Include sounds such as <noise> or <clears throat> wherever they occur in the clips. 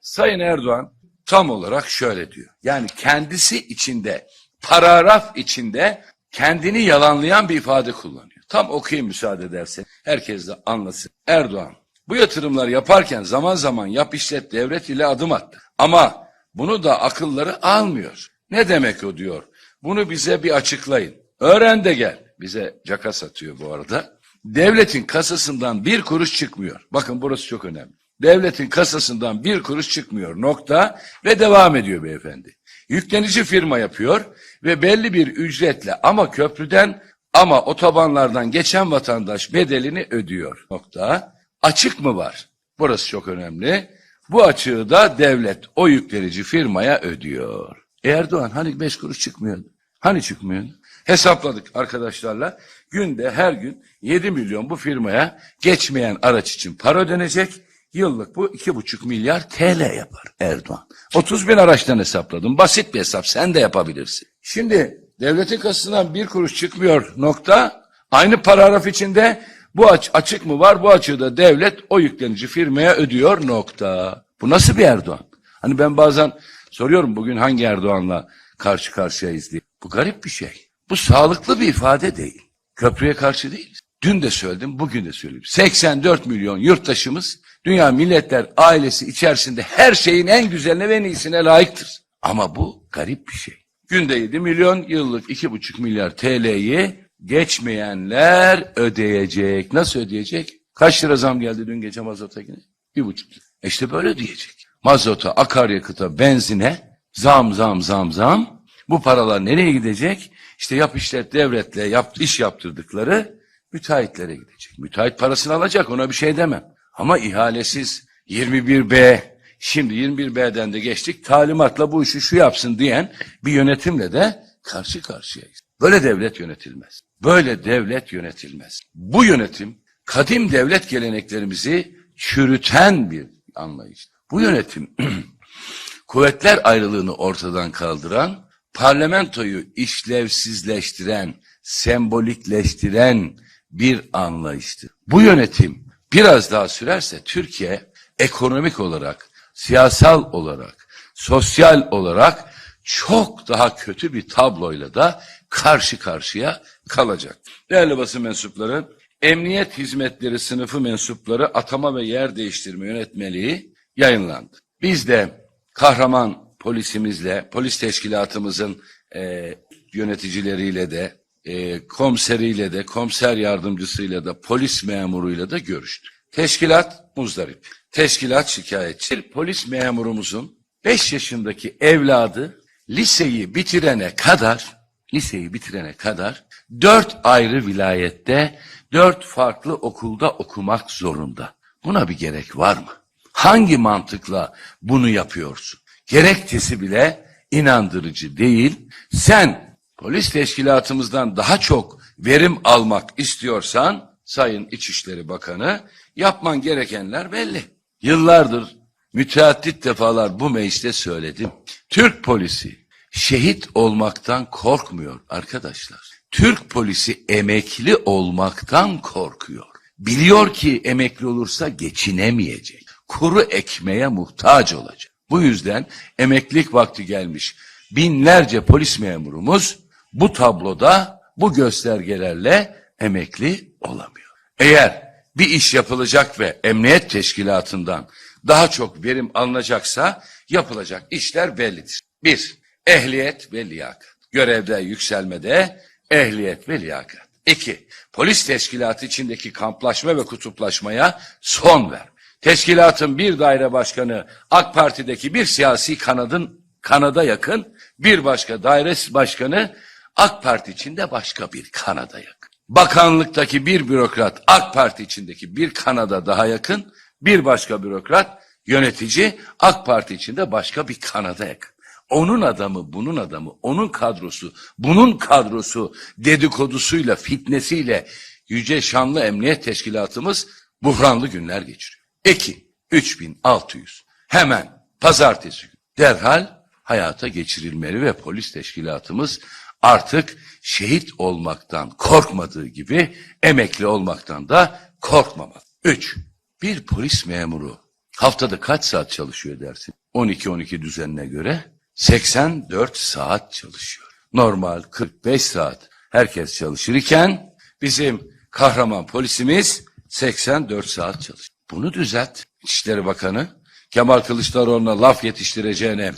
Sayın Erdoğan tam olarak şöyle diyor. Yani kendisi içinde, paragraf içinde kendini yalanlayan bir ifade kullanıyor. Tam okuyayım müsaade edersen. Herkes de anlasın. Erdoğan bu yatırımları yaparken zaman zaman yap işlet devlet ile adım attı. Ama bunu da akılları almıyor. Ne demek o diyor. Bunu bize bir açıklayın. Öğren de gel. Bize caka satıyor bu arada. Devletin kasasından bir kuruş çıkmıyor. Bakın burası çok önemli. Devletin kasasından bir kuruş çıkmıyor nokta ve devam ediyor beyefendi. Yüklenici firma yapıyor ve belli bir ücretle ama köprüden ama otobanlardan geçen vatandaş bedelini ödüyor nokta. Açık mı var? Burası çok önemli. Bu açığı da devlet o yüklenici firmaya ödüyor. Erdoğan hani beş kuruş çıkmıyordu? Hani çıkmıyordu? Hesapladık arkadaşlarla. Günde her gün 7 milyon bu firmaya geçmeyen araç için para ödenecek. Yıllık bu iki buçuk milyar TL yapar Erdoğan. 30 bin araçtan hesapladım. Basit bir hesap. Sen de yapabilirsin. Şimdi devletin kasasından bir kuruş çıkmıyor nokta. Aynı paragraf içinde bu aç, açık mı var? Bu açığı da devlet o yüklenici firmaya ödüyor nokta. Bu nasıl bir Erdoğan? Hani ben bazen soruyorum bugün hangi Erdoğan'la karşı karşıyayız diye. Bu garip bir şey. Bu sağlıklı bir ifade değil. Köprüye karşı değiliz. Dün de söyledim, bugün de söyleyeyim. 84 milyon yurttaşımız Dünya Milletler ailesi içerisinde her şeyin en güzeline ve en iyisine layıktır. Ama bu garip bir şey. Günde 7 milyon, yıllık 2,5 milyar TL'yi geçmeyenler ödeyecek. Nasıl ödeyecek? Kaç lira zam geldi dün gece mazota yine? Bir buçuk lira. E İşte böyle diyecek. Mazota, akaryakıta, benzine zam zam zam zam. Bu paralar nereye gidecek? İşte yap işlet devletle yap, iş yaptırdıkları müteahhitlere gidecek. Müteahhit parasını alacak ona bir şey demem. Ama ihalesiz 21B şimdi 21B'den de geçtik talimatla bu işi şu yapsın diyen bir yönetimle de karşı karşıyayız. Böyle devlet yönetilmez. Böyle devlet yönetilmez. Bu yönetim kadim devlet geleneklerimizi çürüten bir anlayış. Bu yönetim <clears throat> kuvvetler ayrılığını ortadan kaldıran, parlamentoyu işlevsizleştiren, sembolikleştiren bir anlayıştır. Bu yönetim biraz daha sürerse Türkiye ekonomik olarak, siyasal olarak, sosyal olarak çok daha kötü bir tabloyla da karşı karşıya kalacak. Değerli basın mensupları, Emniyet Hizmetleri sınıfı mensupları atama ve yer değiştirme yönetmeliği yayınlandı. Biz de kahraman polisimizle, polis teşkilatımızın e, yöneticileriyle de, e, komiseriyle de, komiser yardımcısıyla da, polis memuruyla da görüştük. Teşkilat muzdarip. Teşkilat şikayetçi. Polis memurumuzun 5 yaşındaki evladı liseyi bitirene kadar, liseyi bitirene kadar 4 ayrı vilayette, 4 farklı okulda okumak zorunda. Buna bir gerek var mı? Hangi mantıkla bunu yapıyorsun? Gerekçesi bile inandırıcı değil. Sen polis teşkilatımızdan daha çok verim almak istiyorsan Sayın İçişleri Bakanı yapman gerekenler belli. Yıllardır müteaddit defalar bu mecliste söyledim. Türk polisi şehit olmaktan korkmuyor arkadaşlar. Türk polisi emekli olmaktan korkuyor. Biliyor ki emekli olursa geçinemeyecek. Kuru ekmeğe muhtaç olacak. Bu yüzden emeklilik vakti gelmiş. Binlerce polis memurumuz bu tabloda bu göstergelerle emekli olamıyor. Eğer bir iş yapılacak ve emniyet teşkilatından daha çok verim alınacaksa yapılacak işler bellidir. Bir, ehliyet ve liyakat. Görevde yükselmede ehliyet ve liyakat. İki, polis teşkilatı içindeki kamplaşma ve kutuplaşmaya son ver. Teşkilatın bir daire başkanı AK Parti'deki bir siyasi kanadın kanada yakın, bir başka daire başkanı AK Parti içinde başka bir kanada yakın. Bakanlıktaki bir bürokrat AK Parti içindeki bir kanada daha yakın, bir başka bürokrat yönetici AK Parti içinde başka bir kanada yakın. Onun adamı, bunun adamı, onun kadrosu, bunun kadrosu dedikodusuyla, fitnesiyle yüce şanlı emniyet teşkilatımız buhranlı günler geçiriyor. 2, 3600 hemen pazartesi derhal hayata geçirilmeli ve polis teşkilatımız artık şehit olmaktan korkmadığı gibi emekli olmaktan da korkmamalı. 3. Bir polis memuru Haftada kaç saat çalışıyor dersin? 12-12 düzenine göre 84 saat çalışıyor. Normal 45 saat herkes çalışırken bizim kahraman polisimiz 84 saat çalışıyor. Bunu düzelt. İçişleri Bakanı Kemal Kılıçdaroğlu'na laf yetiştireceğine,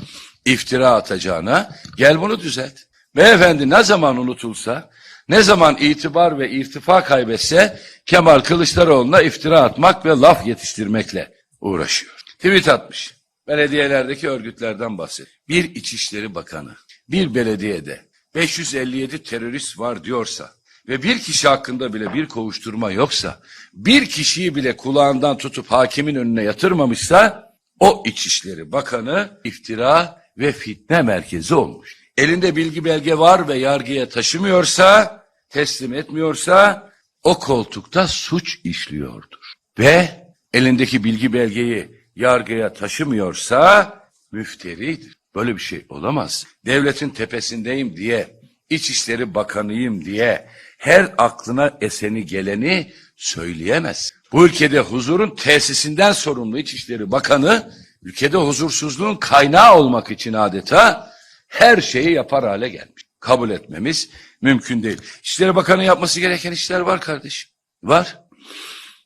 iftira atacağına gel bunu düzelt. Beyefendi ne zaman unutulsa, ne zaman itibar ve irtifa kaybetse Kemal Kılıçdaroğlu'na iftira atmak ve laf yetiştirmekle uğraşıyor. Tweet atmış. Belediyelerdeki örgütlerden bahset. Bir İçişleri Bakanı, bir belediyede 557 terörist var diyorsa ve bir kişi hakkında bile bir kovuşturma yoksa, bir kişiyi bile kulağından tutup hakimin önüne yatırmamışsa, o İçişleri Bakanı iftira ve fitne merkezi olmuş. Elinde bilgi belge var ve yargıya taşımıyorsa, teslim etmiyorsa, o koltukta suç işliyordur. Ve elindeki bilgi belgeyi yargıya taşımıyorsa müfteridir. Böyle bir şey olamaz. Devletin tepesindeyim diye, İçişleri Bakanıyım diye her aklına eseni geleni söyleyemez. Bu ülkede huzurun tesisinden sorumlu İçişleri Bakanı, ülkede huzursuzluğun kaynağı olmak için adeta her şeyi yapar hale gelmiş. Kabul etmemiz mümkün değil. İçişleri Bakanı yapması gereken işler var kardeşim. Var.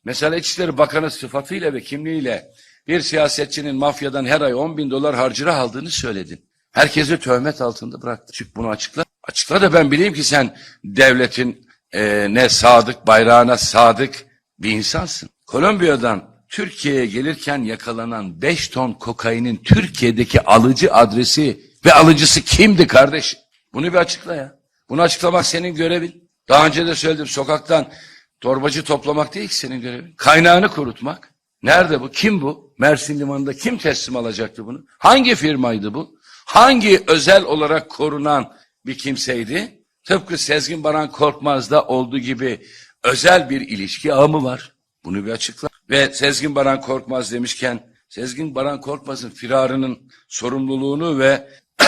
Mesela İçişleri Bakanı sıfatıyla ve kimliğiyle bir siyasetçinin mafyadan her ay 10 bin dolar harcırah aldığını söyledin. Herkesi töhmet altında bıraktı. Çık bunu açıkla. Açıkla da ben bileyim ki sen devletin e, ne sadık, bayrağına sadık bir insansın. Kolombiya'dan Türkiye'ye gelirken yakalanan 5 ton kokainin Türkiye'deki alıcı adresi ve alıcısı kimdi kardeş? Bunu bir açıkla ya. Bunu açıklamak senin görevin. Daha önce de söyledim sokaktan torbacı toplamak değil ki senin görevin. Kaynağını kurutmak. Nerede bu? Kim bu? Mersin Limanı'nda kim teslim alacaktı bunu? Hangi firmaydı bu? Hangi özel olarak korunan bir kimseydi? Tıpkı Sezgin Baran Korkmaz'da olduğu gibi özel bir ilişki ağı mı var? Bunu bir açıkla. Ve Sezgin Baran Korkmaz demişken Sezgin Baran Korkmaz'ın firarının sorumluluğunu ve <coughs>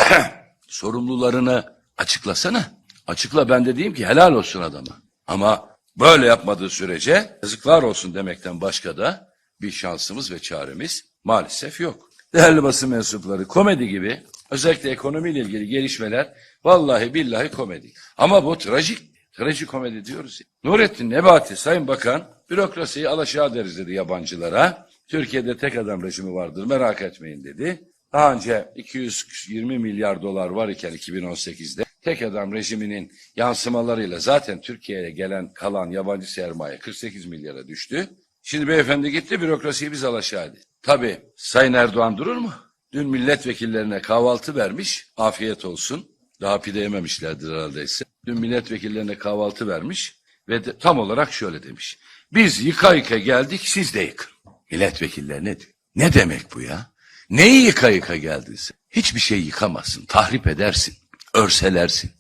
sorumlularını açıklasana. Açıkla ben de diyeyim ki helal olsun adama. Ama böyle yapmadığı sürece yazıklar olsun demekten başka da bir şansımız ve çaremiz maalesef yok. Değerli basın mensupları komedi gibi özellikle ekonomiyle ilgili gelişmeler vallahi billahi komedi. Ama bu trajik, trajikomedi diyoruz. Ya. Nurettin Nebati Sayın Bakan bürokrasiyi alaşağı deriz dedi yabancılara. Türkiye'de tek adam rejimi vardır merak etmeyin dedi. Daha önce 220 milyar dolar var iken 2018'de tek adam rejiminin yansımalarıyla zaten Türkiye'ye gelen kalan yabancı sermaye 48 milyara düştü. Şimdi beyefendi gitti bürokrasiyi biz alaşağı dedi. Tabii Sayın Erdoğan durur mu? Dün milletvekillerine kahvaltı vermiş. Afiyet olsun. Daha pide yememişlerdir herhalde ise. Dün milletvekillerine kahvaltı vermiş ve de, tam olarak şöyle demiş. Biz yıka yıka geldik siz de yıkın. Milletvekilleri ne diyor? Ne demek bu ya? Neyi yıka yıka geldiyse? Hiçbir şey yıkamazsın, tahrip edersin, örselersin.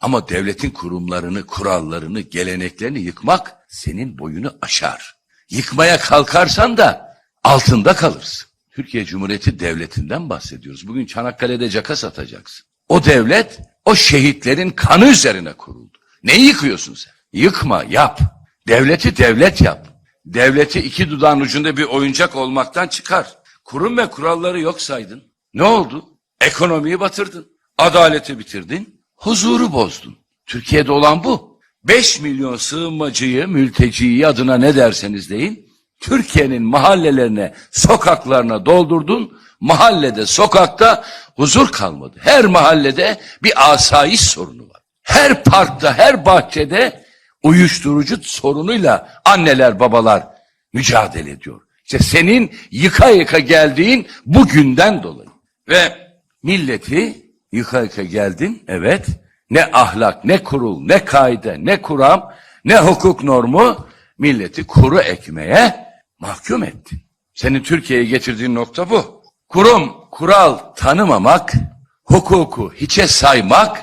Ama devletin kurumlarını, kurallarını, geleneklerini yıkmak senin boyunu aşar. Yıkmaya kalkarsan da altında kalırsın. Türkiye Cumhuriyeti Devleti'nden bahsediyoruz. Bugün Çanakkale'de caka satacaksın. O devlet o şehitlerin kanı üzerine kuruldu. Neyi yıkıyorsun sen? Yıkma, yap. Devleti devlet yap. Devleti iki dudağın ucunda bir oyuncak olmaktan çıkar. Kurum ve kuralları yok saydın. Ne oldu? Ekonomiyi batırdın. Adaleti bitirdin. Huzuru bozdun. Türkiye'de olan bu. 5 milyon sığınmacıyı, mülteciyi adına ne derseniz deyin. Türkiye'nin mahallelerine, sokaklarına doldurdun. Mahallede, sokakta huzur kalmadı. Her mahallede bir asayiş sorunu var. Her parkta, her bahçede uyuşturucu sorunuyla anneler, babalar mücadele ediyor. İşte senin yıka yıka geldiğin bu günden dolayı. Ve milleti yıka yıka geldin, evet. Ne ahlak, ne kurul, ne kaide, ne kuram, ne hukuk normu milleti kuru ekmeğe mahkum ettin. Senin Türkiye'ye getirdiğin nokta bu. Kurum, kural tanımamak, hukuku hiçe saymak,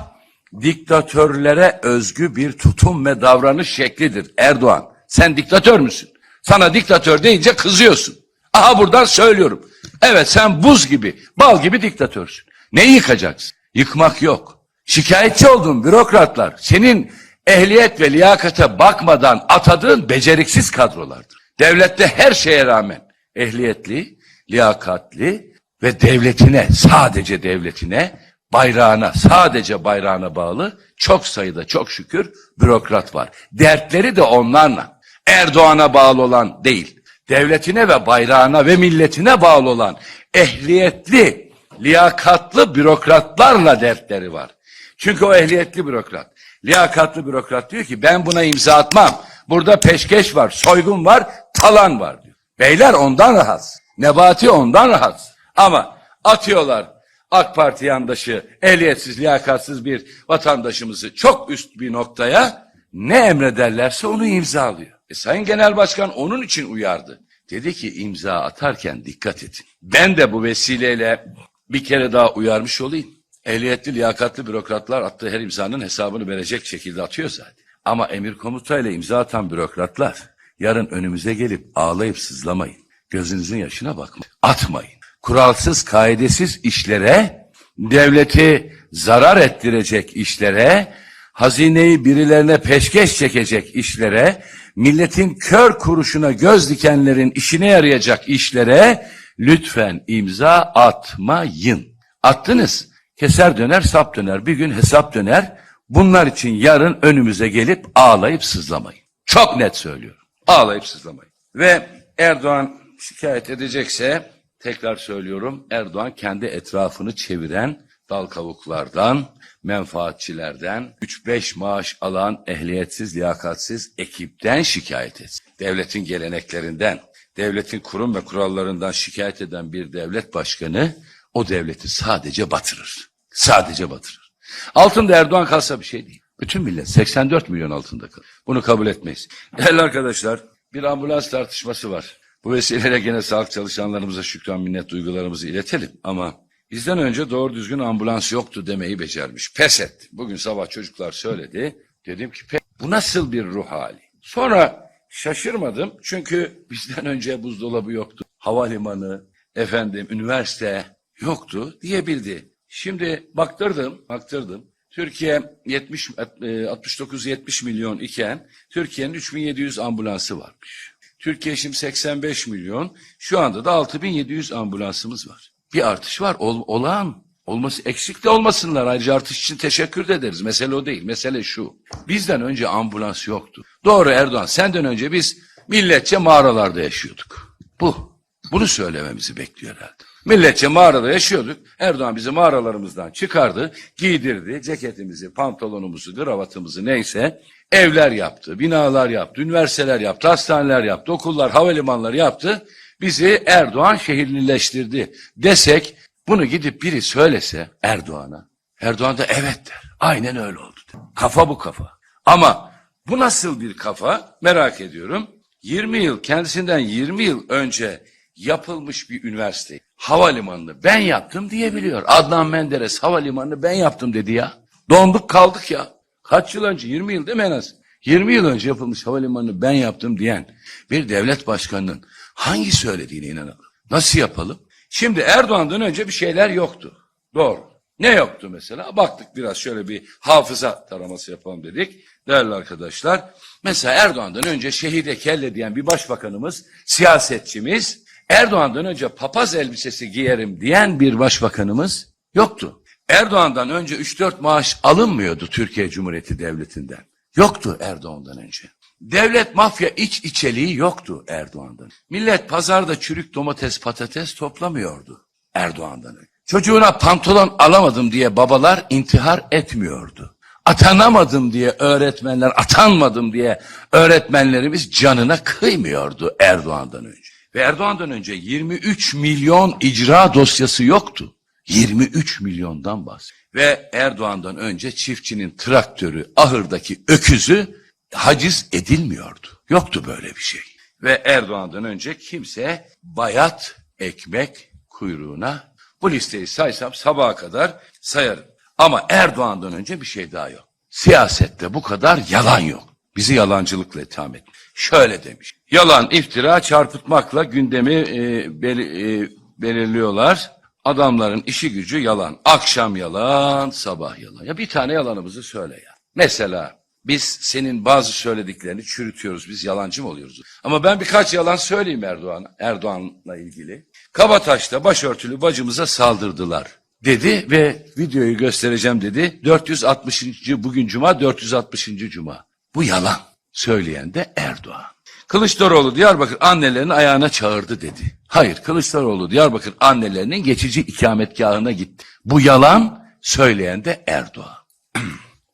diktatörlere özgü bir tutum ve davranış şeklidir. Erdoğan, sen diktatör müsün? Sana diktatör deyince kızıyorsun. Aha buradan söylüyorum. Evet sen buz gibi, bal gibi diktatörsün. Neyi yıkacaksın? Yıkmak yok. Şikayetçi olduğun bürokratlar senin ehliyet ve liyakate bakmadan atadığın beceriksiz kadrolardır. Devlette her şeye rağmen ehliyetli, liyakatli ve devletine, sadece devletine, bayrağına, sadece bayrağına bağlı çok sayıda çok şükür bürokrat var. Dertleri de onlarla. Erdoğan'a bağlı olan değil. Devletine ve bayrağına ve milletine bağlı olan ehliyetli, liyakatlı bürokratlarla dertleri var. Çünkü o ehliyetli bürokrat, liyakatlı bürokrat diyor ki ben buna imza atmam. Burada peşkeş var, soygun var, talan var diyor. Beyler ondan rahatsız. Nebati ondan rahatsız. Ama atıyorlar AK Parti yandaşı, ehliyetsiz, liyakatsiz bir vatandaşımızı çok üst bir noktaya ne emrederlerse onu imzalıyor. E Sayın Genel Başkan onun için uyardı. Dedi ki imza atarken dikkat edin. Ben de bu vesileyle bir kere daha uyarmış olayım. Ehliyetli, liyakatli bürokratlar attığı her imzanın hesabını verecek şekilde atıyor zaten. Ama emir komutayla imza atan bürokratlar yarın önümüze gelip ağlayıp sızlamayın. Gözünüzün yaşına bakmayın. Atmayın. Kuralsız, kaidesiz işlere, devleti zarar ettirecek işlere, hazineyi birilerine peşkeş çekecek işlere, milletin kör kuruşuna göz dikenlerin işine yarayacak işlere lütfen imza atmayın. Attınız. Keser döner, sap döner. Bir gün hesap döner. Bunlar için yarın önümüze gelip ağlayıp sızlamayın. Çok net söylüyorum. Ağlayıp sızlamayın. Ve Erdoğan şikayet edecekse tekrar söylüyorum Erdoğan kendi etrafını çeviren dal kavuklardan, menfaatçilerden, 3-5 maaş alan ehliyetsiz, liyakatsiz ekipten şikayet etsin. Devletin geleneklerinden, devletin kurum ve kurallarından şikayet eden bir devlet başkanı o devleti sadece batırır. Sadece batırır. Altında Erdoğan kalsa bir şey değil. Bütün millet 84 milyon altında kalır. Bunu kabul etmeyiz. Değerli arkadaşlar bir ambulans tartışması var. Bu vesileyle gene sağlık çalışanlarımıza şükran minnet duygularımızı iletelim. Ama bizden önce doğru düzgün ambulans yoktu demeyi becermiş. Pes etti. Bugün sabah çocuklar söyledi. Dedim ki "Pe- bu nasıl bir ruh hali? Sonra şaşırmadım. Çünkü bizden önce buzdolabı yoktu. Havalimanı, efendim üniversite yoktu diyebildi. Şimdi baktırdım, baktırdım. Türkiye 70 69-70 milyon iken Türkiye'nin 3700 ambulansı varmış. Türkiye şimdi 85 milyon. Şu anda da 6700 ambulansımız var. Bir artış var. Ol, olağan. Olması eksik de olmasınlar. Ayrıca artış için teşekkür de ederiz. Mesele o değil. Mesele şu. Bizden önce ambulans yoktu. Doğru Erdoğan. Senden önce biz milletçe mağaralarda yaşıyorduk. Bu. Bunu söylememizi bekliyor herhalde. Milletçe mağarada yaşıyorduk. Erdoğan bizi mağaralarımızdan çıkardı, giydirdi, ceketimizi, pantolonumuzu, kravatımızı neyse evler yaptı, binalar yaptı, üniversiteler yaptı, hastaneler yaptı, okullar, havalimanları yaptı. Bizi Erdoğan şehirlileştirdi desek bunu gidip biri söylese Erdoğan'a. Erdoğan da evet der. Aynen öyle oldu. der. Kafa bu kafa. Ama bu nasıl bir kafa merak ediyorum. 20 yıl kendisinden 20 yıl önce yapılmış bir üniversite havalimanını ben yaptım diyebiliyor. Adnan Menderes havalimanını ben yaptım dedi ya. Donduk kaldık ya. Kaç yıl önce 20 yıl değil mi en az? 20 yıl önce yapılmış havalimanını ben yaptım diyen bir devlet başkanının hangi söylediğine inanalım? Nasıl yapalım? Şimdi Erdoğan'dan önce bir şeyler yoktu. Doğru. Ne yoktu mesela? Baktık biraz şöyle bir hafıza taraması yapalım dedik. Değerli arkadaşlar. Mesela Erdoğan'dan önce şehide kelle diyen bir başbakanımız, siyasetçimiz, Erdoğan'dan önce papaz elbisesi giyerim diyen bir başbakanımız yoktu. Erdoğan'dan önce 3-4 maaş alınmıyordu Türkiye Cumhuriyeti Devleti'nden. Yoktu Erdoğan'dan önce. Devlet mafya iç içeliği yoktu Erdoğan'dan. Millet pazarda çürük domates patates toplamıyordu Erdoğan'dan. Çocuğuna pantolon alamadım diye babalar intihar etmiyordu. Atanamadım diye öğretmenler, atanmadım diye öğretmenlerimiz canına kıymıyordu Erdoğan'dan önce. Ve Erdoğan'dan önce 23 milyon icra dosyası yoktu. 23 milyondan bahsediyor. Ve Erdoğan'dan önce çiftçinin traktörü, ahırdaki öküzü haciz edilmiyordu. Yoktu böyle bir şey. Ve Erdoğan'dan önce kimse bayat ekmek kuyruğuna bu listeyi saysam sabaha kadar sayarım. Ama Erdoğan'dan önce bir şey daha yok. Siyasette bu kadar yalan yok. Bizi yalancılıkla itham etmiş. Şöyle demiş. Yalan, iftira, çarpıtmakla gündemi e, bel- e, belirliyorlar. Adamların işi gücü yalan. Akşam yalan, sabah yalan. Ya bir tane yalanımızı söyle ya. Mesela biz senin bazı söylediklerini çürütüyoruz. Biz yalancı mı oluyoruz? Ama ben birkaç yalan söyleyeyim Erdoğan'a. Erdoğan'la ilgili. Kabataş'ta başörtülü bacımıza saldırdılar dedi ve videoyu göstereceğim dedi. 460. bugün cuma 460. cuma. Bu yalan. Söyleyen de Erdoğan. Kılıçdaroğlu Diyarbakır annelerini ayağına çağırdı dedi. Hayır Kılıçdaroğlu Diyarbakır annelerinin geçici ikametgahına gitti. Bu yalan söyleyen de Erdoğan.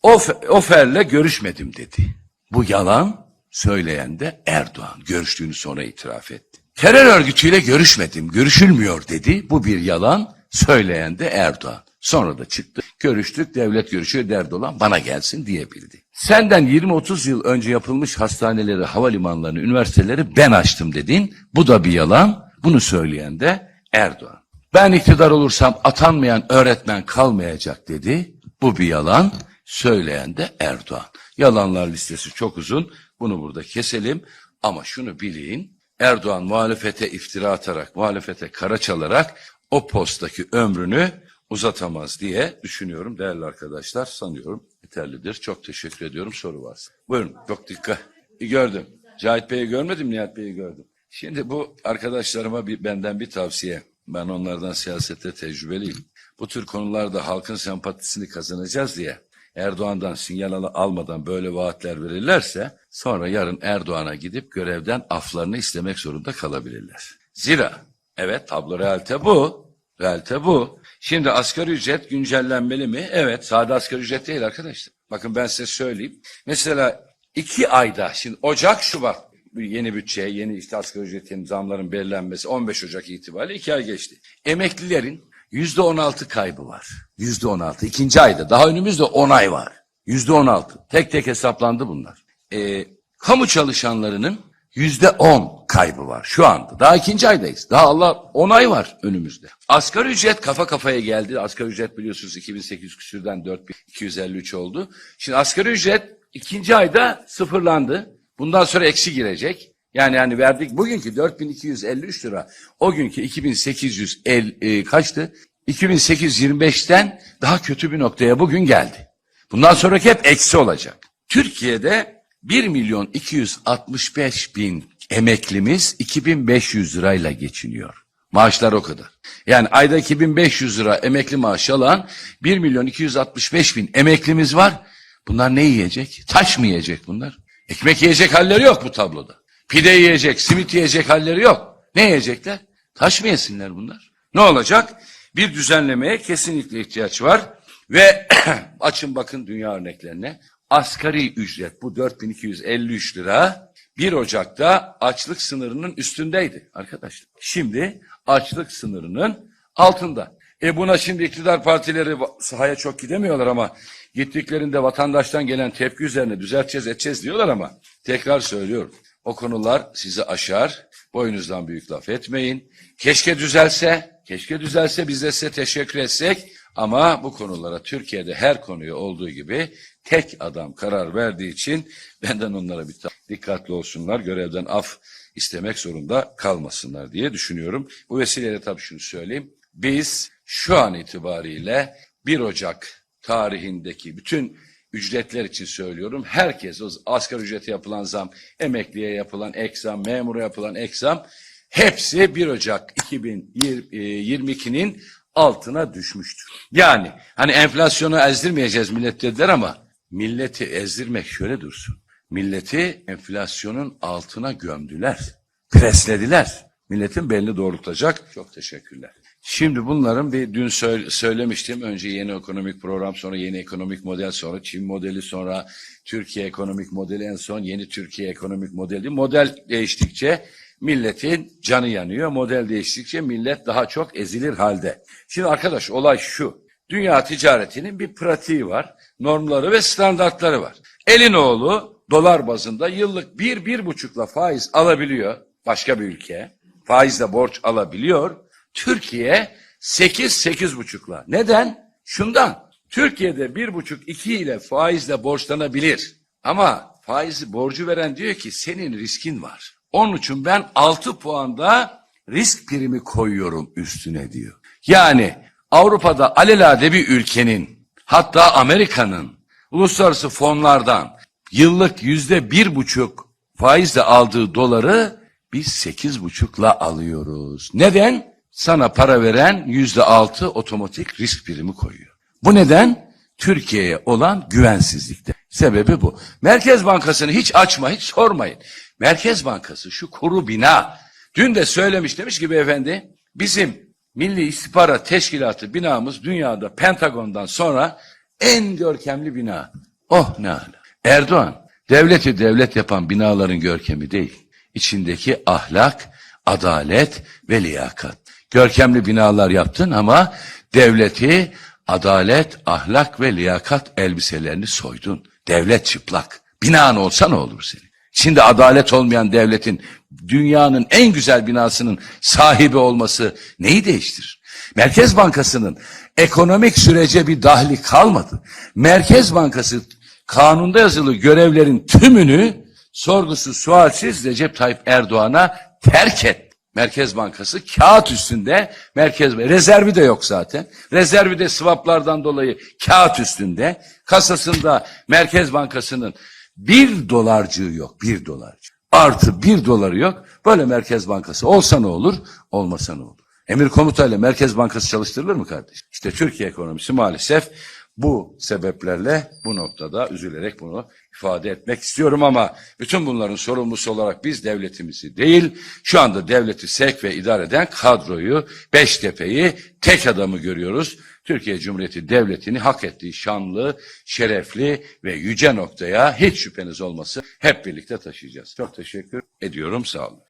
Of, Ofer'le görüşmedim dedi. Bu yalan söyleyen de Erdoğan. Görüştüğünü sonra itiraf etti. Terör örgütüyle görüşmedim, görüşülmüyor dedi. Bu bir yalan söyleyen de Erdoğan. Sonra da çıktı. Görüştük, devlet görüşüyor derdi olan bana gelsin diyebildi. Senden 20-30 yıl önce yapılmış hastaneleri, havalimanlarını, üniversiteleri ben açtım dedin. Bu da bir yalan. Bunu söyleyen de Erdoğan. Ben iktidar olursam atanmayan öğretmen kalmayacak dedi. Bu bir yalan. Söyleyen de Erdoğan. Yalanlar listesi çok uzun. Bunu burada keselim. Ama şunu bilin. Erdoğan muhalefete iftira atarak, muhalefete kara çalarak o posttaki ömrünü uzatamaz diye düşünüyorum değerli arkadaşlar. Sanıyorum yeterlidir. Çok teşekkür ediyorum. Soru varsa. Buyurun. Çok dikkat. Gördüm. Cahit Bey'i görmedim, Nihat Bey'i gördüm. Şimdi bu arkadaşlarıma bir, benden bir tavsiye. Ben onlardan siyasette tecrübeliyim. Bu tür konularda halkın sempatisini kazanacağız diye Erdoğan'dan sinyal al- almadan böyle vaatler verirlerse sonra yarın Erdoğan'a gidip görevden aflarını istemek zorunda kalabilirler. Zira evet tablo realite bu. Realite bu. Şimdi asgari ücret güncellenmeli mi? Evet sade asgari ücret değil arkadaşlar. Bakın ben size söyleyeyim. Mesela iki ayda şimdi Ocak Şubat yeni bütçe, yeni işte asgari ücretin zamların belirlenmesi 15 Ocak itibariyle iki ay geçti. Emeklilerin yüzde 16 kaybı var. Yüzde 16. İkinci ayda. Daha önümüzde 10 ay var. Yüzde 16. Tek tek hesaplandı bunlar. Ee, kamu çalışanlarının yüzde 10 kaybı var şu anda. Daha ikinci aydayız. Daha Allah 10 ay var önümüzde. Asgari ücret kafa kafaya geldi. Asgari ücret biliyorsunuz 2800 küsürden 4253 oldu. Şimdi asgari ücret ikinci ayda sıfırlandı. Bundan sonra eksi girecek. Yani yani verdik bugünkü 4253 lira o günkü 2850 e, kaçtı? 2825'ten daha kötü bir noktaya bugün geldi. Bundan sonraki hep eksi olacak. Türkiye'de 1 milyon 265 bin emeklimiz 2500 lirayla geçiniyor. Maaşlar o kadar. Yani ayda 2500 lira emekli maaşı alan 1 milyon 265 bin emeklimiz var. Bunlar ne yiyecek? Taş mı yiyecek bunlar? Ekmek yiyecek halleri yok bu tabloda. Pide yiyecek, simit yiyecek halleri yok. Ne yiyecekler? Taş mı yesinler bunlar? Ne olacak? Bir düzenlemeye kesinlikle ihtiyaç var. Ve <clears throat> açın bakın dünya örneklerine. Asgari ücret bu 4253 lira 1 Ocak'ta açlık sınırının üstündeydi arkadaşlar. Şimdi açlık sınırının altında. E buna şimdi iktidar partileri sahaya çok gidemiyorlar ama gittiklerinde vatandaştan gelen tepki üzerine düzelteceğiz edeceğiz diyorlar ama tekrar söylüyorum. O konular sizi aşar. Boyunuzdan büyük laf etmeyin. Keşke düzelse, keşke düzelse biz de size teşekkür etsek. Ama bu konulara Türkiye'de her konuya olduğu gibi tek adam karar verdiği için benden onlara bir dikkatli olsunlar. Görevden af istemek zorunda kalmasınlar diye düşünüyorum. Bu vesileyle tabii şunu söyleyeyim. Biz şu an itibariyle 1 Ocak tarihindeki bütün ücretler için söylüyorum. Herkes o asgari ücrete yapılan zam, emekliye yapılan ek zam, memura yapılan ek zam hepsi 1 Ocak 2022'nin altına düşmüştür. Yani hani enflasyonu ezdirmeyeceğiz millet dediler ama milleti ezdirmek şöyle dursun. Milleti enflasyonun altına gömdüler, preslediler. Milletin belini doğrultacak. Çok teşekkürler. Şimdi bunların bir dün söyle- söylemiştim. Önce yeni ekonomik program, sonra yeni ekonomik model, sonra Çin modeli, sonra Türkiye ekonomik modeli, en son yeni Türkiye ekonomik modeli. Model değiştikçe milletin canı yanıyor. Model değiştikçe millet daha çok ezilir halde. Şimdi arkadaş olay şu. Dünya ticaretinin bir pratiği var. Normları ve standartları var. Elinoğlu dolar bazında yıllık bir, bir buçukla faiz alabiliyor başka bir ülke. Faizle borç alabiliyor. Türkiye sekiz, sekiz buçukla. Neden? Şundan. Türkiye'de bir buçuk, iki ile faizle borçlanabilir. Ama faizi borcu veren diyor ki senin riskin var. Onun için ben 6 puanda risk primi koyuyorum üstüne diyor. Yani Avrupa'da alelade bir ülkenin hatta Amerika'nın uluslararası fonlardan yıllık yüzde bir buçuk faizle aldığı doları biz sekiz buçukla alıyoruz. Neden? sana para veren yüzde altı otomatik risk primi koyuyor. Bu neden? Türkiye'ye olan güvensizlikte. Sebebi bu. Merkez Bankası'nı hiç açma, hiç sormayın. Merkez Bankası şu kuru bina. Dün de söylemiş demiş ki beyefendi bizim Milli İstihbarat Teşkilatı binamız dünyada Pentagon'dan sonra en görkemli bina. Oh ne ala. Erdoğan devleti devlet yapan binaların görkemi değil. İçindeki ahlak, adalet ve liyakat. Görkemli binalar yaptın ama devleti adalet, ahlak ve liyakat elbiselerini soydun. Devlet çıplak. Binan olsa ne olur senin? Şimdi adalet olmayan devletin dünyanın en güzel binasının sahibi olması neyi değiştirir? Merkez Bankası'nın ekonomik sürece bir dahli kalmadı. Merkez Bankası kanunda yazılı görevlerin tümünü sorgusuz sualsiz Recep Tayyip Erdoğan'a terk et. Merkez Bankası kağıt üstünde merkez rezervi de yok zaten. Rezervi de swaplardan dolayı kağıt üstünde. Kasasında Merkez Bankası'nın bir dolarcığı yok. Bir dolarcı. Artı bir doları yok. Böyle Merkez Bankası olsa ne olur? Olmasa ne olur? Emir komutayla Merkez Bankası çalıştırılır mı kardeş? İşte Türkiye ekonomisi maalesef bu sebeplerle bu noktada üzülerek bunu ifade etmek istiyorum ama bütün bunların sorumlusu olarak biz devletimizi değil, şu anda devleti sevk ve idare eden kadroyu, Beştepe'yi, tek adamı görüyoruz. Türkiye Cumhuriyeti Devleti'ni hak ettiği şanlı, şerefli ve yüce noktaya hiç şüpheniz olması hep birlikte taşıyacağız. Çok teşekkür ediyorum, sağ olun.